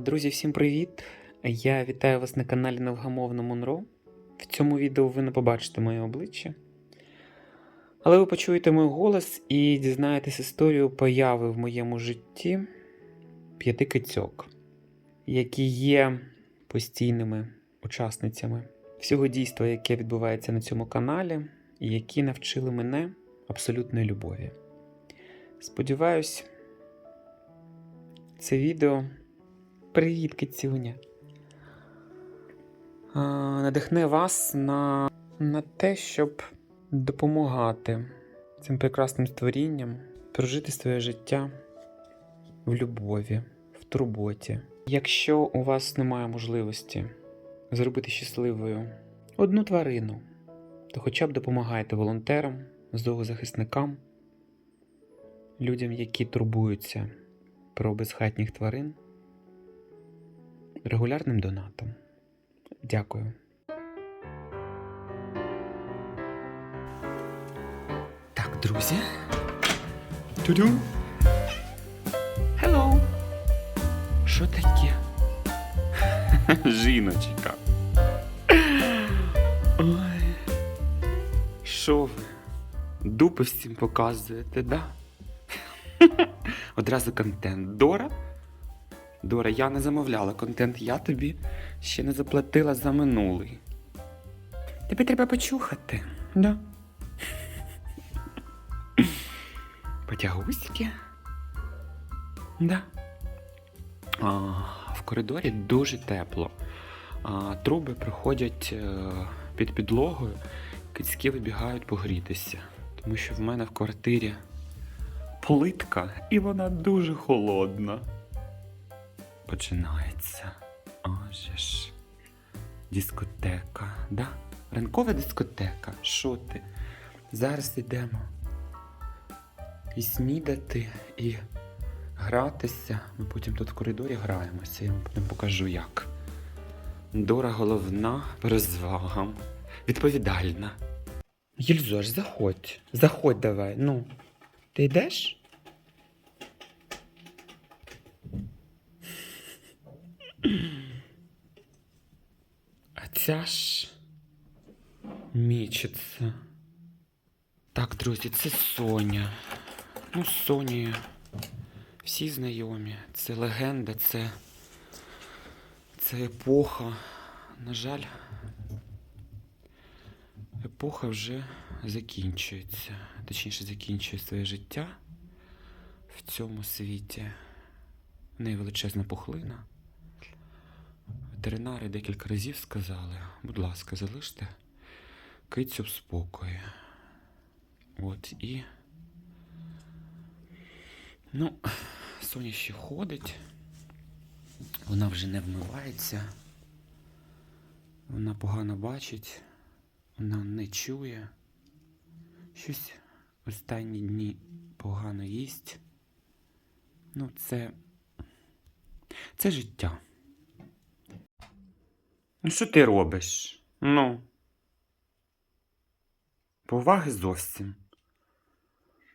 Друзі, всім привіт! Я вітаю вас на каналі Невгамовно Монро. В цьому відео ви не побачите моє обличчя. Але ви почуєте мій голос і дізнаєтесь історію появи в моєму житті п'яти кицьок, які є постійними учасницями всього дійства, яке відбувається на цьому каналі, і які навчили мене абсолютної любові. Сподіваюсь, це відео. Привіт, кицюня. Надихне вас на, на те, щоб допомагати цим прекрасним створінням прожити своє життя в любові, в турботі. Якщо у вас немає можливості зробити щасливою одну тварину, то хоча б допомагайте волонтерам, зоозахисникам, людям, які турбуються про безхатніх тварин регулярним донатом. Дякую. Так, друзі. Тю-дю. Hello. Що таке? Жіночка. Ой. Що ви? Дупи всім показуєте, да? Одразу контент. Дора? Дора, я не замовляла контент, я тобі ще не заплатила за минулий. Тобі треба почухати, да? Потягуськи. Да. А, в коридорі дуже тепло. А, труби проходять е, під підлогою, кицьки вибігають погрітися. Тому що в мене в квартирі плитка і вона дуже холодна. Починається. Оже ж. Дискотека, да? Ранкова дискотека. Що ти? Зараз йдемо. І снідати, і гратися. Ми потім тут в коридорі граємося, я вам потім покажу як. Дора головна розвагам. Відповідальна. Єльзо, аж заходь. Заходь давай. Ну. Ти йдеш? А ця ж мічиться. Так, друзі, це Соня. Ну, з Сонею всі знайомі. Це легенда, це, це епоха. На жаль, епоха вже закінчується. Точніше, закінчує своє життя в цьому світі. В неї величезна пухлина. Ветеринари декілька разів сказали, будь ласка, залиште кицю в спокої. От і. Ну, Соня ще ходить. Вона вже не вмивається. Вона погано бачить, вона не чує. Щось останні дні погано їсть. Ну, це. Це життя. Ну, що ти робиш? Ну. Поваги зовсім.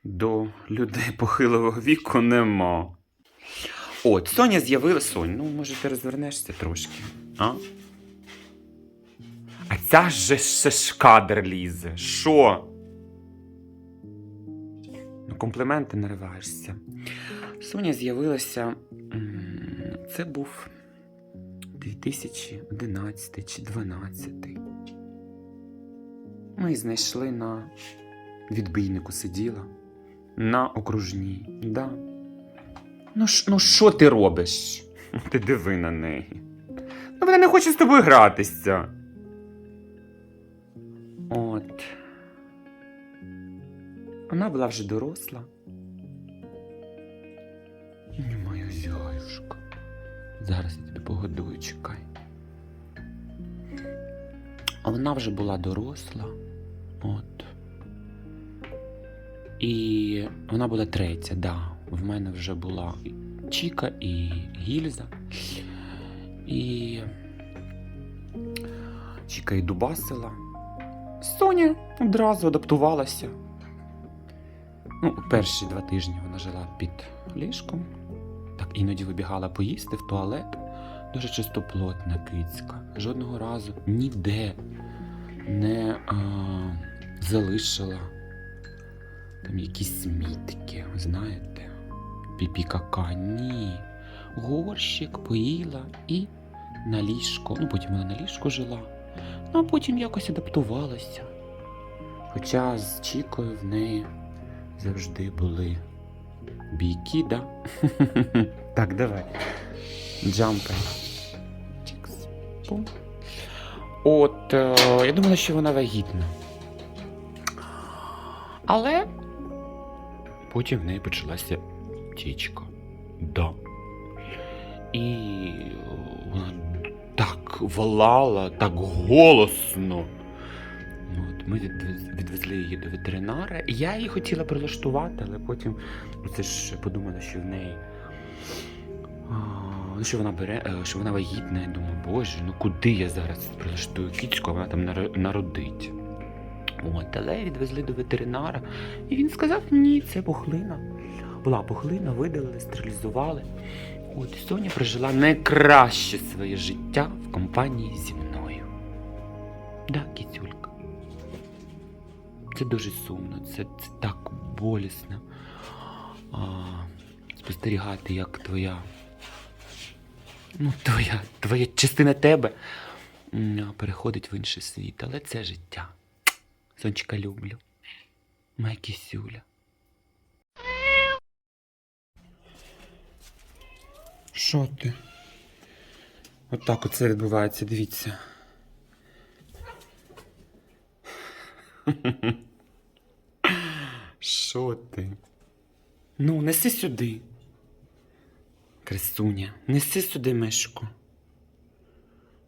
До людей похилого віку нема. От, Соня з'явила Сонь. Ну, може, ти розвернешся трошки, а? А ця же ще ж кадр лізе. Що? Ну, компліменти нариваєшся. Соня з'явилася. Це був 2011 чи 2012. Ми знайшли на відбійнику сиділа. На окружній. Да. Ну, ну що ти робиш? Ти диви на неї. Ну, вона не хоче з тобою гратися. От. Вона була вже доросла. Ні, моя зяюшка. Зараз я тебе погодую, чекай. А вона вже була доросла. От. І вона була третя, да. В мене вже була Чіка і Гільза. І. Чіка і Дубасила. Соня одразу адаптувалася. Ну, перші два тижні вона жила під ліжком. Так іноді вибігала поїсти в туалет. Дуже чистоплотна кицька. Жодного разу ніде не а, залишила там якісь смітки, знаєте, піпі кака. Ні. Горщик поїла і на ліжко. Ну, потім вона на ліжку жила. Ну, а потім якось адаптувалася. Хоча з Чікою в неї завжди були бійки, да? так, давай. Джампай. Чікс. От, е, я думала, що вона вагітна. Але потім в неї почалася тічка. Да. І е, вона так волала, так голосно. Ну, От, ми відвезли її до ветеринара. Я її хотіла прилаштувати, але потім ну, це ж подумала, що в неї. Ну, що вона бере, е, що вона вагітна, я думаю, боже, ну куди я зараз прилаштую кічку, а вона там народить. От, але відвезли до ветеринара, і він сказав, ні, це пухлина. Була пухлина, видалили, стерилізували. От Соня прожила найкраще своє життя в компанії зі мною. Да, кітюлька. Це дуже сумно, це, це так болісно. А, спостерігати, як твоя. Ну, твоя, твоя частина тебе переходить в інший світ, але це життя. Сонечка люблю. Моя кисюля. Що ти? Отак оце відбувається, дивіться. Що ти? Ну, неси сюди. Красуня, неси сюди мишку.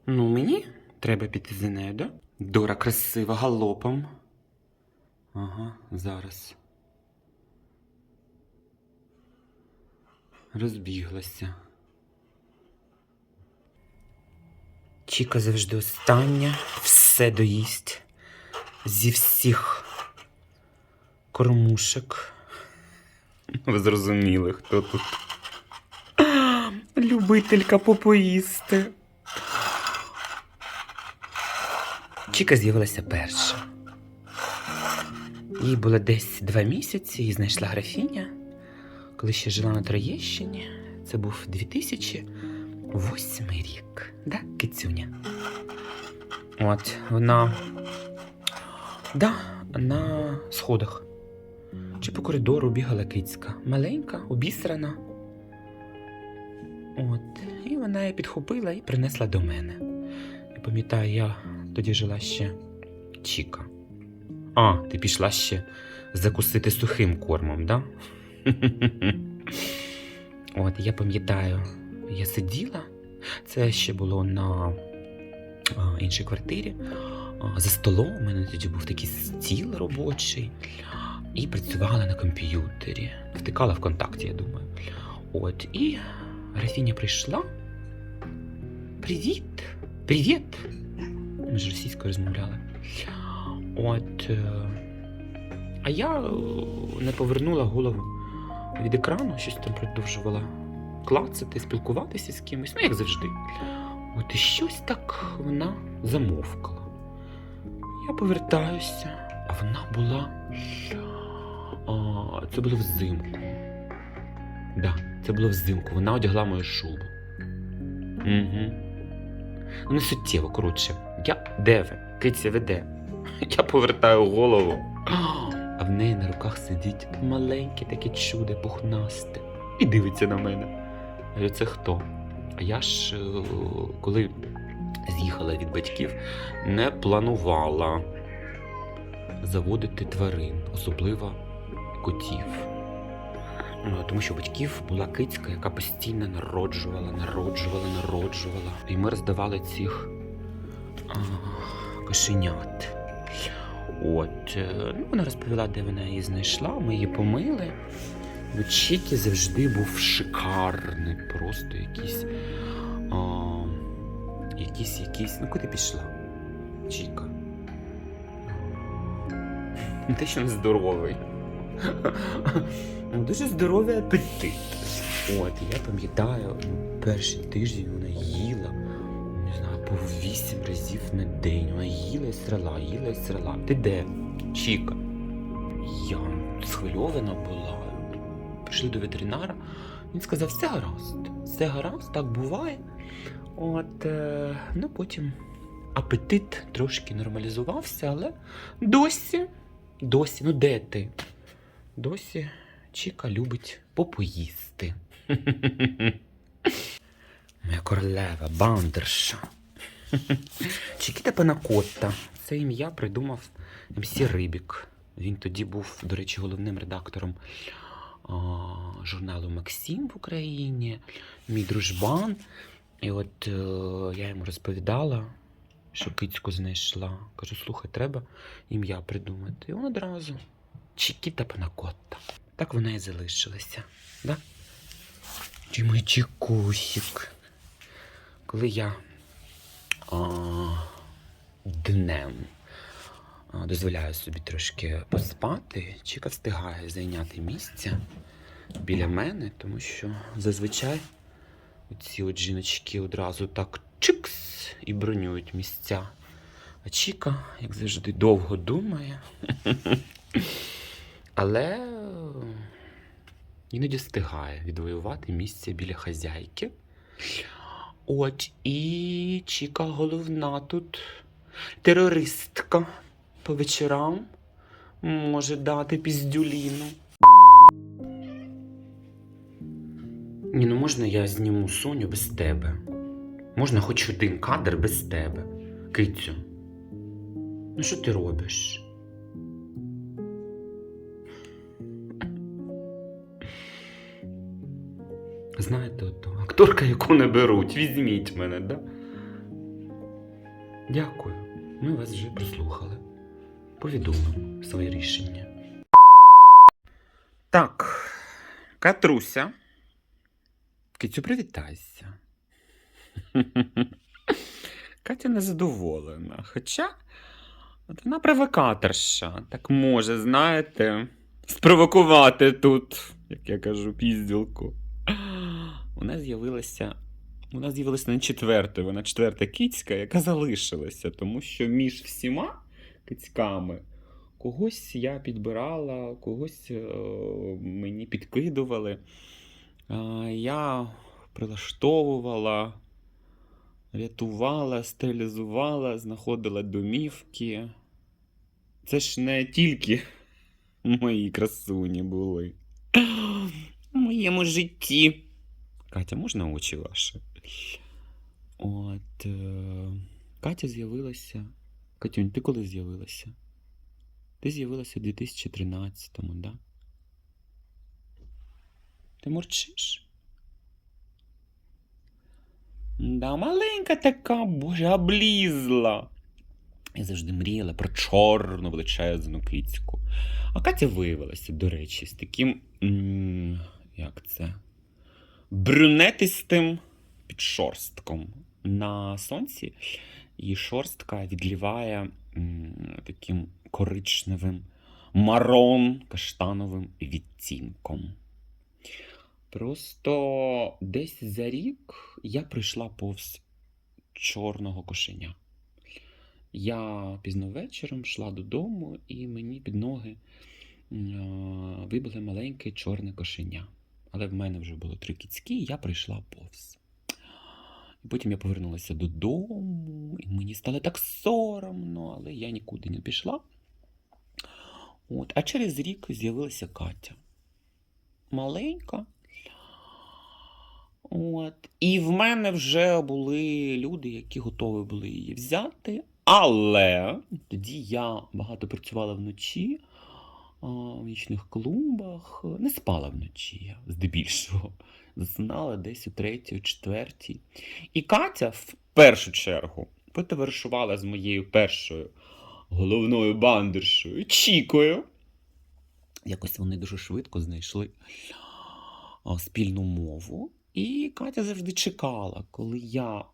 Ну, мені треба піти за нею, да? Дора красива, галопом. Ага, зараз. Розбіглася. Чіка завжди остання, все доїсть зі всіх кормушек. Ви зрозуміли, хто тут. Любителька попоїсти. Чіка з'явилася перша. Їй було десь два місяці, її знайшла графіня, коли ще жила на Троєщині. Це був 2008 рік. Да, кицюня? От, вона. Да, на сходах. Чи по коридору бігала кицька. Маленька, обісрана. От, і вона її підхопила і принесла до мене. Я пам'ятаю, я тоді жила ще Чіка. А, ти пішла ще закусити сухим кормом, да? От, я пам'ятаю, я сиділа, це ще було на іншій квартирі. За столом у мене тоді був такий стіл робочий, і працювала на комп'ютері. Втикала в контакті, я думаю. От, і Графіня прийшла. Привіт! Привіт! Ми ж російською розмовляли. От. е, А я е, не повернула голову від екрану, щось там продовжувала клацати, спілкуватися з кимось, ну як завжди. От і щось так вона замовкла. Я повертаюся, а вона була. А, це було взимку. Да, це було взимку. Вона одягла мою шубу. Угу. Ну, не суттєво, коротше. Я де ви? Киця веде. Я повертаю голову. А в неї на руках сидить маленьке таке чудо пухнасте. І дивиться на мене. Я це хто? А я ж, е, коли з'їхала від батьків, не планувала заводити тварин, особливо котів. Ну, Тому що батьків була кицька, яка постійно народжувала, народжувала, народжувала. І ми роздавали цих а, кошенят. От, е, ну, вона розповіла, де вона її знайшла, ми її помили. У Чікі завжди був шикарний, просто якийсь. А, якийсь, якийсь. Ну, куди пішла? Чіка. Те, що не здоровий. Ну, Дуже здоровий апетит. От, я пам'ятаю, ну, перший тиждень вона їла, не знаю, по вісім разів на день. Вона їла і срала, їла і срала. Ти де? Чіка. Я схвильована була. Прийшли до ветеринара. Він сказав, все гаразд, все гаразд, так буває. От, е, ну потім апетит трошки нормалізувався, але досі, досі, ну де ти? Досі Чіка любить попоїсти. Моя королева, бандерша. Чікіта Панакотта. Це ім'я придумав МС Рибік. Він тоді був, до речі, головним редактором а, журналу Максим в Україні, мій дружбан. І от е, я йому розповідала, що кицьку знайшла. Кажу, слухай, треба ім'я придумати. І він одразу Чікіта Панакотта. Так вона і залишилася. Да? Чи мій чікусик. Коли я а, днем а, дозволяю собі трошки поспати, Чіка встигає зайняти місце біля мене, тому що зазвичай ці от жіночки одразу так чикс і бронюють місця. А Чіка, як завжди, довго думає. Але іноді встигає відвоювати місце біля хазяйки. От і Чіка головна тут терористка по вечорам може дати піздюліну. Ні, ну можна я зніму Соню без тебе? Можна хоч один кадр без тебе. Кицю. Ну що ти робиш? Знаєте, от акторка, яку не беруть, візьміть мене, да? Дякую. Ми вас вже прослухали. Повідомимо своє рішення. Так, Катруся. Китю, привітайся. Катя незадоволена. Хоча вона провокаторша. Так може, знаєте, спровокувати тут, як я кажу, пізділку. Нас з'явилася. Нас з'явилася не четверта, вона четверта кицька, яка залишилася, тому що між всіма кицьками когось я підбирала, когось е, мені підкидували. Е, я прилаштовувала, рятувала, стерилізувала, знаходила домівки. Це ж не тільки мої красуні були. У моєму житті. Катя, можна очі ваші? От. Е... Катя з'явилася. Катюнь, ти коли з'явилася? Ти з'явилася у 2013-му, да? Ти мурчиш? Да, маленька така, боже, облізла. Я завжди мріяла про чорну величезну кицьку. А Катя виявилася, до речі, з таким. м, Як це? Брюнетистим підшорстком. На сонці її шорстка відліває таким коричневим марон каштановим відтінком. Просто десь за рік я прийшла повз чорного кошеня. Я пізно вечором йшла додому, і мені під ноги м, вибило маленьке чорне кошеня. Але в мене вже було три кіцькі, і я прийшла повз. І потім я повернулася додому, і мені стало так соромно, але я нікуди не пішла. От. А через рік з'явилася Катя. Маленька. От. І в мене вже були люди, які готові були її взяти. Але тоді я багато працювала вночі в нічних клумбах, не спала вночі, я здебільшого. Засинала десь у третій, четвертій. І Катя в першу чергу потоваришувала з моєю першою головною бандершою Чікою. Якось вони дуже швидко знайшли спільну мову. І Катя завжди чекала, коли я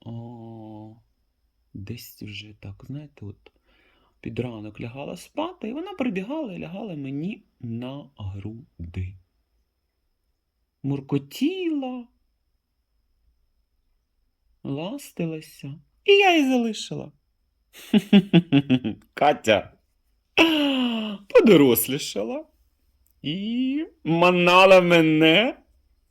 о, десь вже так, знаєте, от під ранок лягала спати, і вона прибігала і лягала мені на груди. муркотіла, ластилася, і я її залишила. Катя подорослішала і манала мене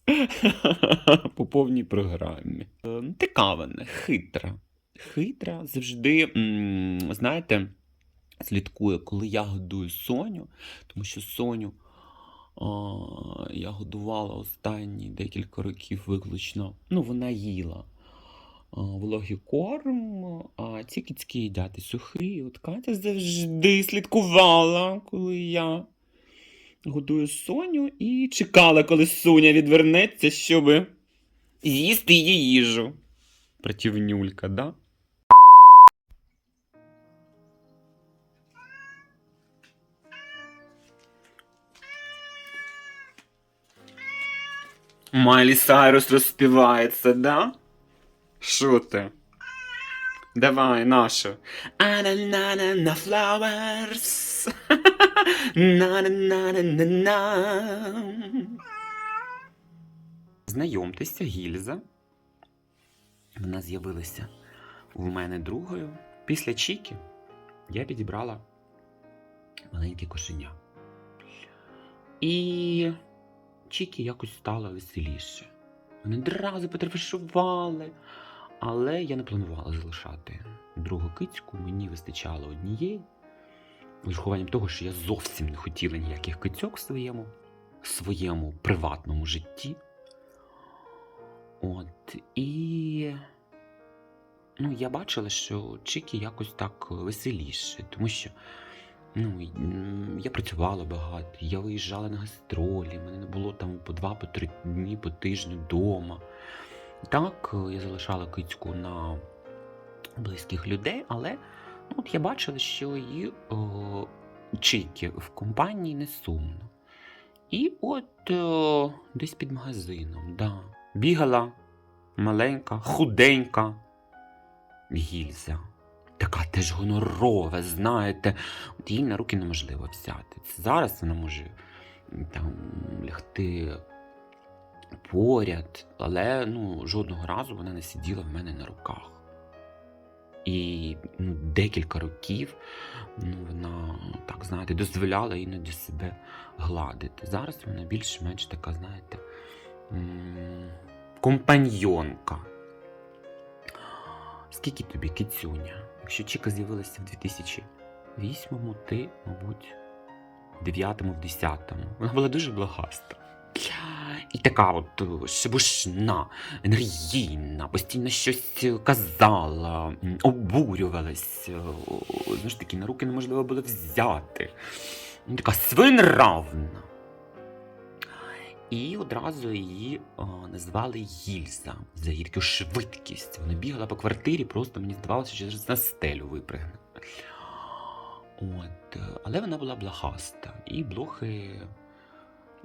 по повній програмі. Е, Така хитра. Хитра завжди, знаєте, слідкує, коли я годую Соню, тому що Соню а, я годувала останні декілька років виключно. Ну, вона їла а, вологий корм, а ці кицьки їдять і сухий. От Катя завжди слідкувала, коли я годую Соню, і чекала, коли Соня відвернеться, щоб з'їсти її їжу. Противнюлька, да? Майлі Сайрус розспівається, да? Що ти? Давай, нашу. на flowers. На-на-на-на-на-на. Знайомтеся, Гільза. Вона з'явилася у мене другою. Після Чіки я підібрала маленьке кошеня. І Чікі якось стало веселіше. Вони одразу потрапишували. Але я не планувала залишати другу кицьку, мені вистачало однієї. З того, що я зовсім не хотіла ніяких кицьок в своєму, в своєму приватному житті. От, і ну, я бачила, що Чікі якось так веселіше, тому що ну, я працювала багато, я виїжджала на гастролі, мене не було там по два, по три дні по тижню вдома. Так, е, я залишала кицьку на близьких людей, але ну, от я бачила, що її о, чики в компанії не сумно. І от о, десь під магазином, да, бігала маленька, худенька гільза. Така теж гонорова, знаєте, от її на руки неможливо взяти. Це зараз вона може там лягти поряд, але ну, жодного разу вона не сиділа в мене на руках. І ну, декілька років ну, вона, так знаєте, дозволяла іноді себе гладити. Зараз вона більш-менш така, знаєте, м, компаньйонка. Скільки тобі кицюня? Якщо Чіка з'явилася в 2008-му, ти, мабуть, в 9-му, в 10-му. Вона була дуже благаста. І така от шебушна, енергійна, постійно щось казала, обурювалась. е, Знову ж таки, на руки неможливо було взяти. Така свинравна. І одразу її о, назвали Гільза за її швидкість. Вона бігала по квартирі, просто мені здавалося, що на стелю випригне. От, е, але вона була блохаста, і блохи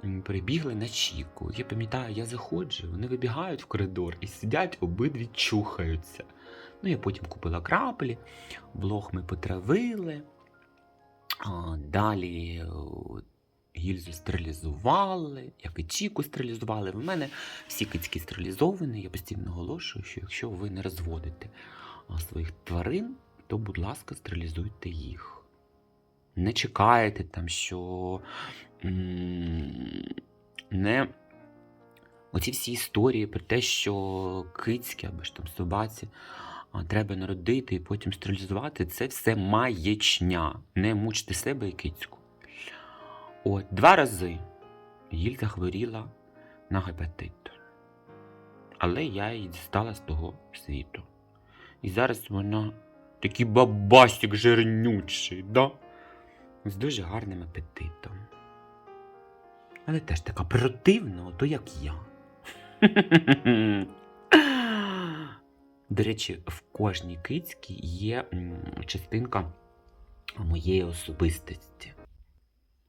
м, перебігли на Чіку. Я пам'ятаю, я заходжу, вони вибігають в коридор і сидять, обидві чухаються. Ну, я потім купила краплі, блох ми потравили. Далі гільзу стерилізували, як і Чіку стерилізували. В мене всі кицьки стерилізовані. Я постійно наголошую, що якщо ви не розводите своїх тварин, то, будь ласка, стерилізуйте їх. Не чекайте там, що не оці всі історії про те, що кицьки або ж там собаці треба народити і потім стерилізувати, це все маячня. Не мучте себе і кицьку. От, два рази Гільза хворіла на гепатит. Але я її дістала з того світу. І зараз вона такий бабасик жирнючий, да? з дуже гарним апетитом. Але теж така противна, ото як я. До речі, в кожній кицьці є частинка моєї особистості.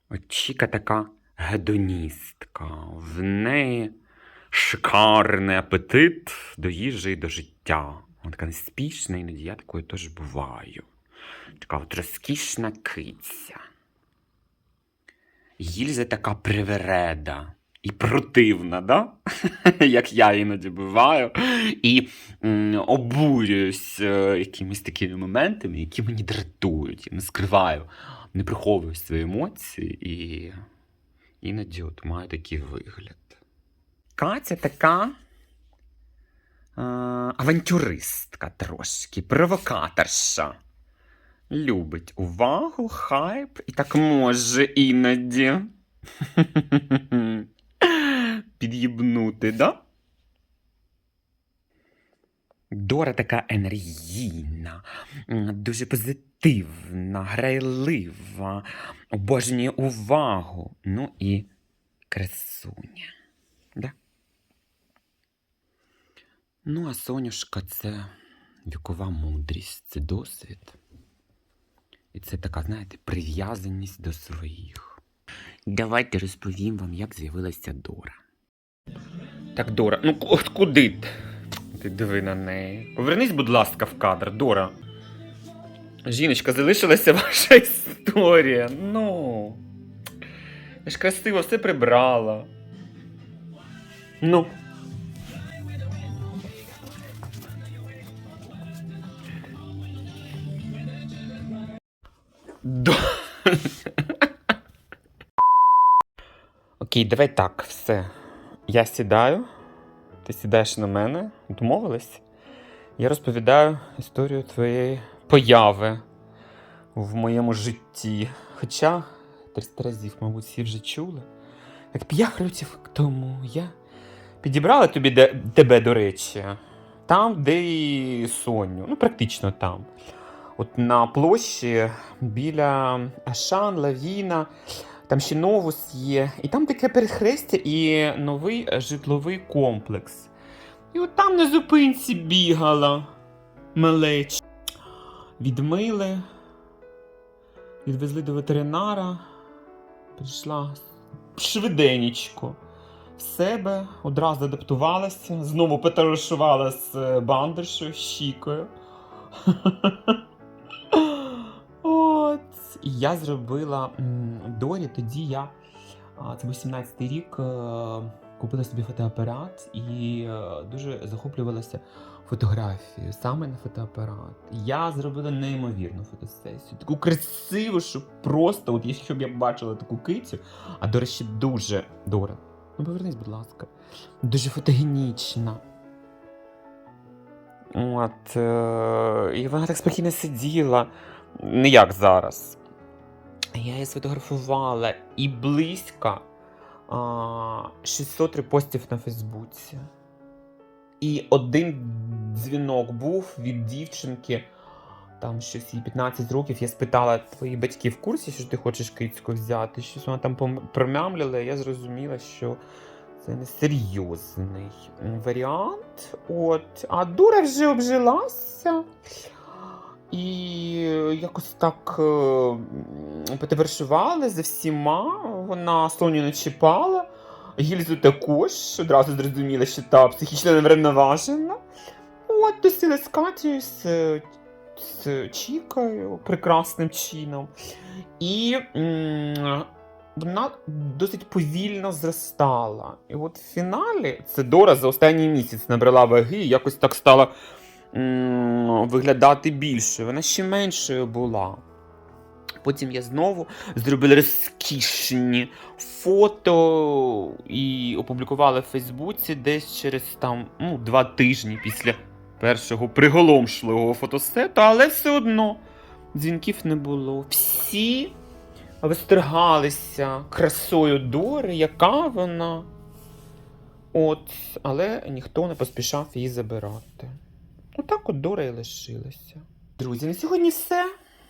От Чіка така гедоністка. В неї шикарний апетит до їжі і до життя. Вона така неспішна, іноді я такою теж буваю. Така от розкішна киця. Гільза така привереда. і противна, да? як я іноді буваю, і обурююсь е, якимись такими моментами, які мені дратують. Я не скриваю, не приховую свої емоції і іноді от маю такий вигляд. Катя така е, авантюристка трошки, провокаторша. Любить увагу, хайп і так може іноді. Під'їбнути, да? Дора така енергійна, дуже позитивна, грайлива, обожнює увагу. Ну і красуня. Да? Ну, а Сонюшка це вікова мудрість, це досвід. І це така, знаєте, прив'язаність до своїх. Давайте розповім вам, як з'явилася Дора. Так, Дора, ну куди ти? Ти диви на неї. Повернись, будь ласка, в кадр, Дора. Жіночка, залишилася ваша історія. Ну. Я ж красиво все прибрала. Ну. До... Окей, давай так, все. Я сідаю, ти сідаєш на мене, домовились? Я розповідаю історію твоєї появи в моєму житті. Хоча 300 разів, мабуть, всі вже чули. Як п'ять років тому я підібрала тобі де, тебе, до речі, там, де і Соню. Ну, практично там. От на площі біля Ашан, Лавіна, там ще Новус є. І там таке перехрестя і новий житловий комплекс. І от там на зупинці бігала малеч. Відмили, відвезли до ветеринара, прийшла швиденечко. В себе одразу адаптувалася, знову потарашувала з е, бандершою, щікою. От. І я зробила м, Дорі, тоді я, це був 17-й рік, е, купила собі фотоапарат і е, дуже захоплювалася фотографією, саме на фотоапарат. Я зробила неймовірну фотосесію, таку красиву, що просто, от якщо б я бачила таку кицю, а до речі, дуже Дора. Ну, повернись, будь ласка. Дуже фотогенічна. От, е, і вона так спокійно сиділа, не як зараз. Я її сфотографувала і близько а, 600 репостів на Фейсбуці. І один дзвінок був від дівчинки, там щось їй 15 років. Я спитала твої батьки в курсі, що ти хочеш кицьку взяти. Щось вона там промямлила, і я зрозуміла, що це несерйозний варіант. От. А дура вже обжилася. І якось так е, потоваришували за всіма. Вона Соню не чіпала. Гільзу також одразу зрозуміла, що та психічно неврівноважена. От, тусили з Катєю, з, з Чікою прекрасним чином. І м, вона досить повільно зростала. І от в фіналі це Дора за останній місяць набрала ваги і якось так стала виглядати більше. Вона ще меншою була. Потім я знову зробила розкішні фото і опублікувала в Фейсбуці десь через там ну, два тижні після першого приголомшливого фотосету, але все одно дзвінків не було. Всі вистригалися красою Дори, яка вона. От, але ніхто не поспішав її забирати. Отак от Дора і лишилася. Друзі, на сьогодні все.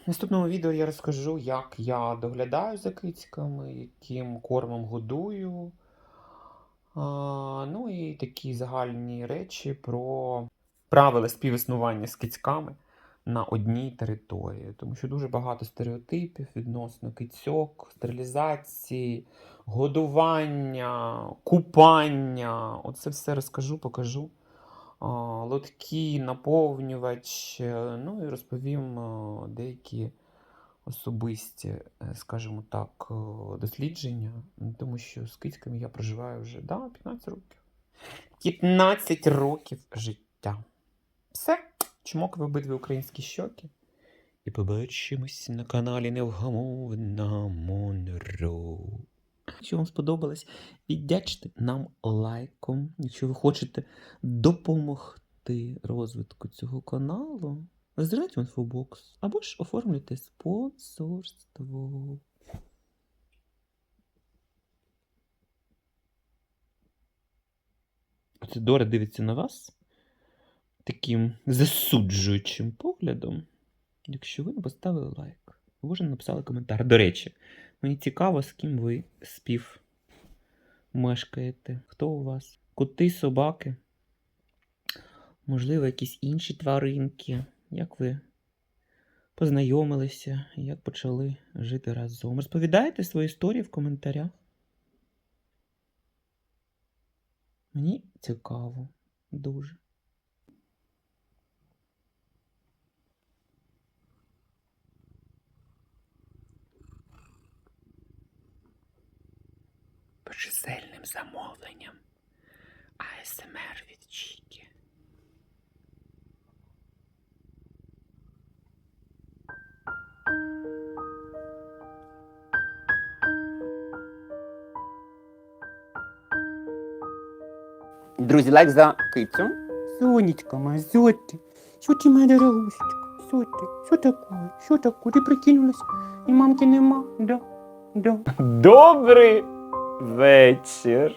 В наступному відео я розкажу, як я доглядаю за кицьками, яким кормом годую. А, ну і такі загальні речі про правила співіснування з кицьками на одній території. Тому що дуже багато стереотипів відносно кицьок, стерилізації, годування, купання. Оце все розкажу, покажу. Лотки, наповнювач, е, ну і розповім е, деякі особисті, е, скажімо так, дослідження, тому що з кицьками я проживаю вже да, 15 років. 15 років життя. Все, чмок в обидві українські щоки. І побачимось на каналі Невгамовна Монро. Якщо вам сподобалось, віддячте нам лайком. Якщо ви хочете допомогти розвитку цього каналу, зайдіть в інфобокс або ж оформлюйте спонсорство. Оце Дора дивиться на вас таким засуджуючим поглядом. Якщо ви не поставили лайк, ви вже написали коментар. До речі, мені цікаво, з ким ви спів мешкаєте. Хто у вас? Коти, собаки? Можливо, якісь інші тваринки. Як ви познайомилися, як почали жити разом? Розповідайте свої історії в коментарях. Мені цікаво. Дуже. Чисельним замовленням. АСМР від Чікі. Друзі, лайк за кицю. Сонечка моя, що ти? Що ти, моя дорогусечка? Що ти? Що таке? Що таке? Ти прикинулась? І мамки нема? Да? Да. Добрий вечір.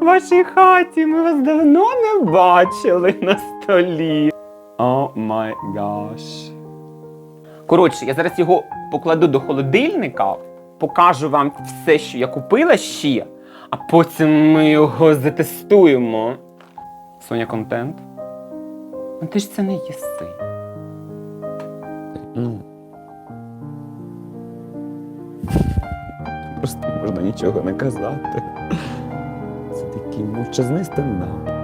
В вашій хаті ми вас давно не бачили на столі. О май гаш. Коротше, я зараз його покладу до холодильника, покажу вам все, що я купила ще, а потім ми його затестуємо. Соня контент. Ну ти ж це не їси. Можна нічого не казати. Це такий мовчазний стендап.